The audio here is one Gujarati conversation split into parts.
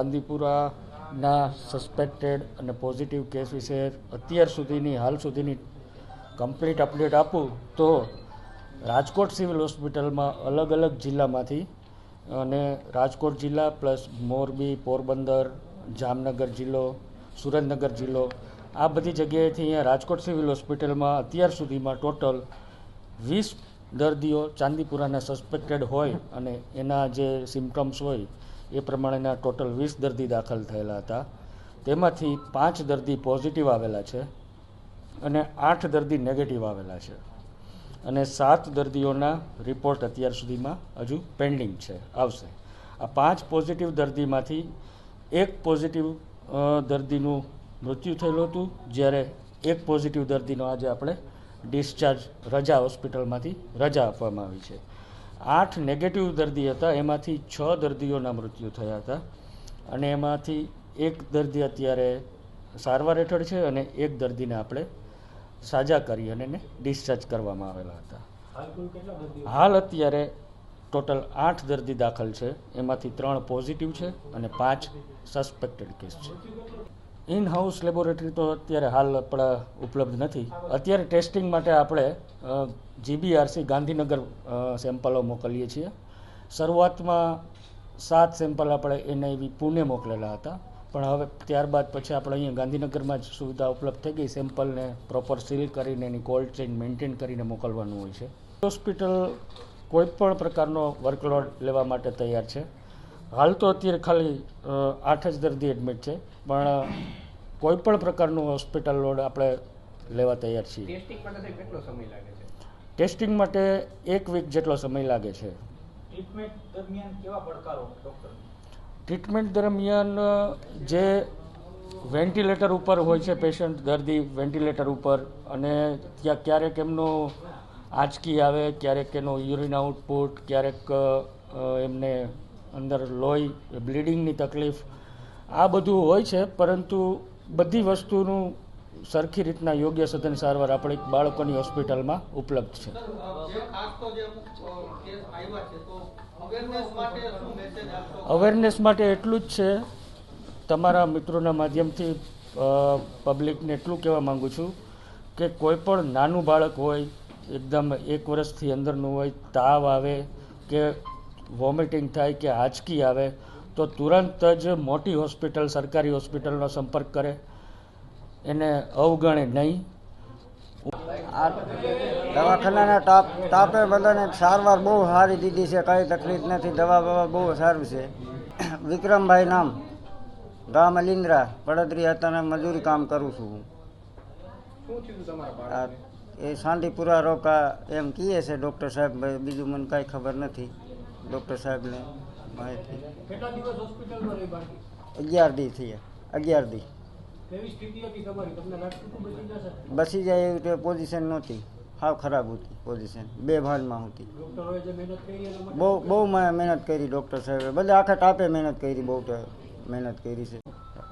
ચાંદીપુરાના સસ્પેક્ટેડ અને પોઝિટિવ કેસ વિશે અત્યાર સુધીની, હાલ સુધીની કમ્પ્લીટ અપડેટ આપું તો રાજકોટ સિવિલ હોસ્પિટલમાં અલગ અલગ જિલ્લામાંથી અને રાજકોટ જિલ્લા પ્લસ મોરબી, પોરબંદર, જામનગર જિલ્લો, સુરેન્દ્રનગર જિલ્લો, આ બધી જગ્યાએથી અહીંયા રાજકોટ સિવિલ હોસ્પિટલમાં અત્યાર સુધીમાં ટોટલ વીસ દર્દીઓ ચાંદીપુરાના સસ્પેક્ટેડ હોય અને એના જે સિમ્ટમ્સ હોય એ પ્રમાણેના ટોટલ વીસ દર્દી દાખલ થયેલા હતા. તેમાંથી પાંચ દર્દી પોઝિટિવ આવેલા છે અને આઠ દર્દી નેગેટિવ આવેલા છે. અને સાત દર્દીઓના રિપોર્ટ અત્યાર સુધીમાં હજુ પેન્ડિંગ છે, આવશે. આ પાંચ પોઝિટિવ દર્દીમાંથી એક પોઝિટિવ દર્દીનું મૃત્યુ થયેલું હતું, જ્યારે એક પોઝિટિવ દર્દીનો આજે આપણે ડિસ્ચાર્જ રજા હોસ્પિટલમાંથી રજા આપવામાં આવી છે. આઠ નેગેટિવ દર્દી હતા, એમાંથી છ દર્દીઓના મૃત્યુ થયા હતા. અને એમાંથી એક દર્દી અત્યારે સારવાર હેઠળ છે અને એક દર્દીને આપણે સાજા કરી અને એને ડિસ્ચાર્જ કરવામાં આવેલા હતા. હાલ અત્યારે ટોટલ આઠ દર્દી દાખલ છે, એમાંથી ત્રણ પોઝિટિવ છે અને પાંચ સસ્પેક્ટેડ કેસ છે. ઇન હાઉસ લેબોરેટરી તો અત્યારે હાલ આપણા ઉપલબ્ધ નથી. અત્યારે ટેસ્ટિંગ માટે આપણે જીબીઆરસી ગાંધીનગર સેમ્પલો મોકલીએ છીએ. શરૂઆતમાં સાત સેમ્પલ આપણે એનઆઈવી પુણે મોકલેલા હતા. પણ હવે ત્યારબાદ પછી આપણે અહીંયા ગાંધીનગરમાં જ સુવિધા ઉપલબ્ધ થઈ ગઈ. સેમ્પલને પ્રોપર સીલ કરીને એની કોલ્ડ ચેઇન મેન્ટેન કરીને મોકલવાનું હોય છે. હોસ્પિટલ કોઈ પણ પ્રકારનો વર્કલોડ લેવા માટે તૈયાર છે. હાલ તો અત્યારે ખાલી આઠ જ દર્દી એડમિટ છે પણ કોઈ પણ પ્રકારનું હોસ્પિટલ લોડ આપણે લેવા તૈયાર છીએ. ટેસ્ટિંગ માટે સાહેબ કેટલો સમય લાગે છે? ટેસ્ટિંગ માટે એક વીક જેટલો સમય લાગે છે. ટ્રીટમેન્ટ દરમિયાન કેવા પડકારો ડૉક્ટર ટ્રીટમેન્ટ દરમિયાન જે વેન્ટિલેટર ઉપર હોય છે પેશન્ટ દર્દી વેન્ટિલેટર ઉપર અને ત્યાં ક્યારેક એમનું આંચકી આવે ક્યારેક એનો યુરિન આઉટપુટ ક્યારેક એમને અંદર લોહી બ્લીડિંગની તકલીફ આ બધું હોય છે પરંતુ બધી વસ્તુનું સરખી રીતના યોગ્ય સદન સારવાર આપણે બાળકોની હોસ્પિટલમાં ઉપલબ્ધ છે. અવેરનેસ માટે એટલું જ છે તમારા મિત્રોના માધ્યમથી પબ્લિકને એટલું કહેવા માગું છું કે કોઈ પણ નાનું બાળક હોય એકદમ એક વર્ષથી અંદરનું હોય તાવ આવે કે વોમિટિંગ થાય કે આંચકી આવે તો તુરંત જ મોટી હોસ્પિટલ સરકારી હોસ્પિટલનો સંપર્ક કરે. એને અવગણે નહીં. દવાખાનાના ટાપ ટાપે બધાને સારવાર બહુ સારી દીધી છે કાંઈ તકલીફ નથી દવા બવા બહુ સારું છે. વિક્રમભાઈ નામ ગામ અલિન્દ્રા પડદરી હતાને મજૂરી કામ કરું છું હું. શું થયું તમારા આ બાળકને એ શાંતિપુરા રોકા એમ કીએ છે ડૉક્ટર સાહેબ બીજું મને કાંઈ ખબર નથી. ડૉક્ટર સાહેબને માહિતી કેટલા દિવસ હોસ્પિટલમાં રહી બાકી? અગિયાર દી થયા અગિયાર દી. કેવી સ્થિતિ હતી તમારી? તમને લાગતું હતું બચી જશે? બસી જાય એવી રીતે પોઝિશન નહોતી. હાવ ખરાબ હતી પોઝિશન બે ભાનમાં હતી. ડૉક્ટરોએ જે મહેનત કરી એના માટે બહુ બહુ મેં મહેનત કરી ડૉક્ટર સાહેબે. બધા આખા ટાપે મહેનત કરી બહુ ટ- મહેનત કરી છે.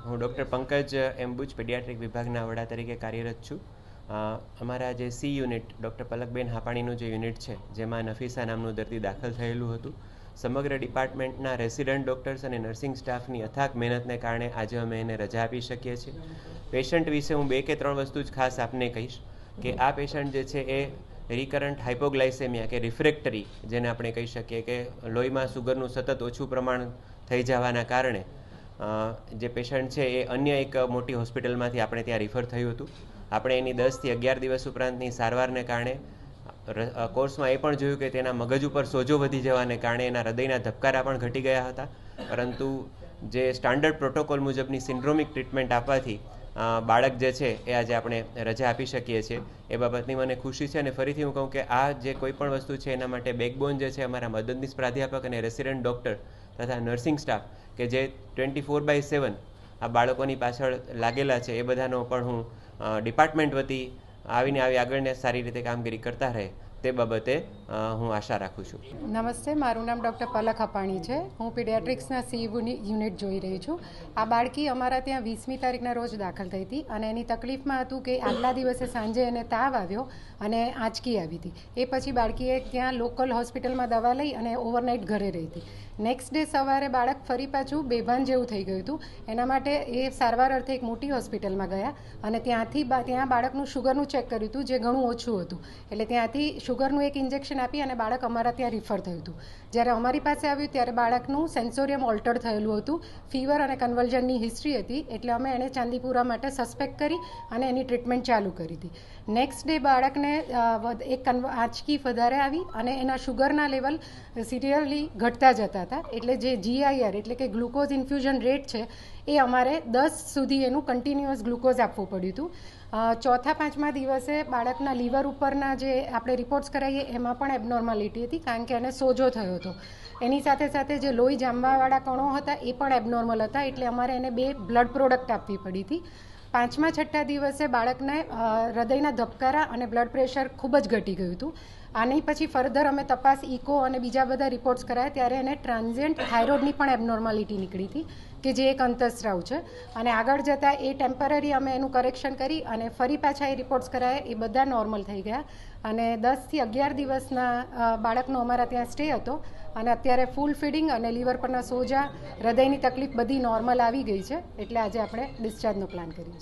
હું ડૉક્ટર પંકજ એમ્બુજ પેડિયાટ્રિક વિભાગના વડા તરીકે કાર્યરત છું. અ, અમારા જે સી યુનિટ ડૉક્ટર પલકબેન હાપાણીનું જે યુનિટ છે, જેમાં નફીસા નામનું દર્દી દાખલ થયેલું હતું, સમગ્ર ડિપાર્ટમેન્ટના રેસિડન્ટ ડૉક્ટર્સ અને નર્સિંગ સ્ટાફની અથાગ મહેનતને કારણે આજે અમે એને રજા આપી શકીએ છીએ. પેશન્ટ વિશે હું બે કે ત્રણ વસ્તુ જ ખાસ આપને કહીશ, કે આ પેશન્ટ જે છે એ રિકરન્ટ હાઇપોગ્લાઇસેમિયા કે રિફ્રેક્ટરી જેને આપણે કહી શકીએ કે લોહીમાં સુગરનું સતત ઓછું પ્રમાણ થઈ જવાના કારણે જે પેશન્ટ છે એ અન્ય એક મોટી હોસ્પિટલમાંથી આપણે ત્યાં રિફર થયું હતું. આપણે એની દસથી અગિયાર દિવસ ઉપરાંતની સારવારને કારણે કોર્સમાં એ પણ જોયું કે તેના મગજ ઉપર સોજો વધી જવાને કારણે એના હૃદયના ધબકારા પણ ઘટી ગયા હતા. પરંતુ જે સ્ટાન્ડર્ડ પ્રોટોકોલ મુજબની સિન્ડ્રોમિક ટ્રીટમેન્ટ આપવાથી બાળક જે છે એ આજે આપણે રજા આપી શકીએ છીએ. એ બાબતની મને ખુશી છે અને ફરીથી હું કહું કે આ જે કોઈ પણ વસ્તુ છે એના માટે બેકબોન જે છે અમારા મદદનીશ પ્રાધ્યાપક અને રેસિડન્ટ ડૉક્ટર તથા નર્સિંગ સ્ટાફ કે જે ટ્વેન્ટી ફોર બાય સેવન આ બાળકોની પાછળ લાગેલા છે, એ બધાનો પણ હું ડિપાર્ટમેન્ટ વતી આવીને આવી આગળને સારી રીતે કામગીરી કરતા રહે તે બાબતે હું આશા રાખું છું. નમસ્તે, મારું નામ ડૉક્ટર પલક અપાણી છે. હું પીડિયાટ્રિક્સના સી યુનિટ જોઈ રહી છું. આ બાળકી અમારા ત્યાં વીસમી તારીખના રોજ દાખલ થઈ હતી અને એની તકલીફમાં હતું કે આગલા દિવસે સાંજે એને તાવ આવ્યો અને આંચકી આવી હતી. એ પછી બાળકીએ ત્યાં લોકલ હોસ્પિટલમાં દવા લઈ અને ઓવરનાઇટ ઘરે રહી હતી. નેક્સ્ટ ડે સવારે બાળક ફરી પાછું બેભાન જેવું થઈ ગયું હતું. એના માટે એ સારવાર અર્થે એક મોટી હોસ્પિટલમાં ગયા અને ત્યાંથી ત્યાં બાળકનું શુગરનું ચેક કર્યું હતું, જે ઘણું ઓછું હતું. એટલે ત્યાંથી શુગરનું એક ઇન્જેક્શન આપી અને બાળક અમારા ત્યાં રિફર થયું હતું. જ્યારે અમારી પાસે આવ્યું ત્યારે બાળકનું સેન્સોરિયમ ઓલ્ટર થયેલું હતું. ફીવર અને કન્વલ્જનની હિસ્ટ્રી હતી, એટલે અમે એને ચાંદીપુરા માટે સસ્પેક્ટ કરી અને એની ટ્રીટમેન્ટ ચાલુ કરી હતી. નેક્સ્ટ ડે બાળકને એક આંચકી વધારે આવી અને એના શુગરના લેવલ સિરિયરલી ઘટતા જતા હતા. એટલે જે જીઆઈઆર એટલે કે ગ્લુકોઝ ઇન્ફ્યુઝન રેટ છે, એ અમારે દસ સુધી એનું કન્ટિન્યુઅસ ગ્લુકોઝ આપવું પડ્યું હતું. ચોથા પાંચમા દિવસે બાળકના લીવર ઉપરના જે આપણે રિપોર્ટ્સ કરાવીએ એમાં પણ એબનોર્માલિટી હતી, કારણ કે એને સોજો થયો હતો. એની સાથે સાથે જે લોહી જામવાવાળા કણો હતા એ પણ એબનોર્મલ હતા, એટલે અમારે એને બે બ્લડ પ્રોડક્ટ આપવી પડી હતી. પાંચમા છઠ્ઠા દિવસે બાળકને હૃદયના ધબકારા અને બ્લડ પ્રેશર ખૂબ જ ઘટી ગયું હતું. આની પછી ફર્ધર અમે તપાસ, ઇકો અને બીજા બધા રિપોર્ટ્સ કરાયા, ત્યારે એને ટ્રાન્ઝિયન્ટ થાઇરોઇડની પણ એબનોર્માલિટી નીકળી હતી. કે જે એક અંતસ્રાવ છે. અને આગળ જતાં એ ટેમ્પરરી અમે એનું કરેક્શન કરી અને ફરી પાછા એ રિપોર્ટ્સ કરાયા. એ બધા નોર્મલ થઈ ગયા. અને દસથી અગિયાર દિવસના બાળકનો અમારા ત્યાં સ્ટે હતો. અને અત્યારે ફૂલ ફીડિંગ અને લીવર પરના સોજા, હૃદયની તકલીફ બધી નોર્મલ આવી ગઈ છે. એટલે આજે આપણે ડિસ્ચાર્જનો પ્લાન કરીએ છીએ.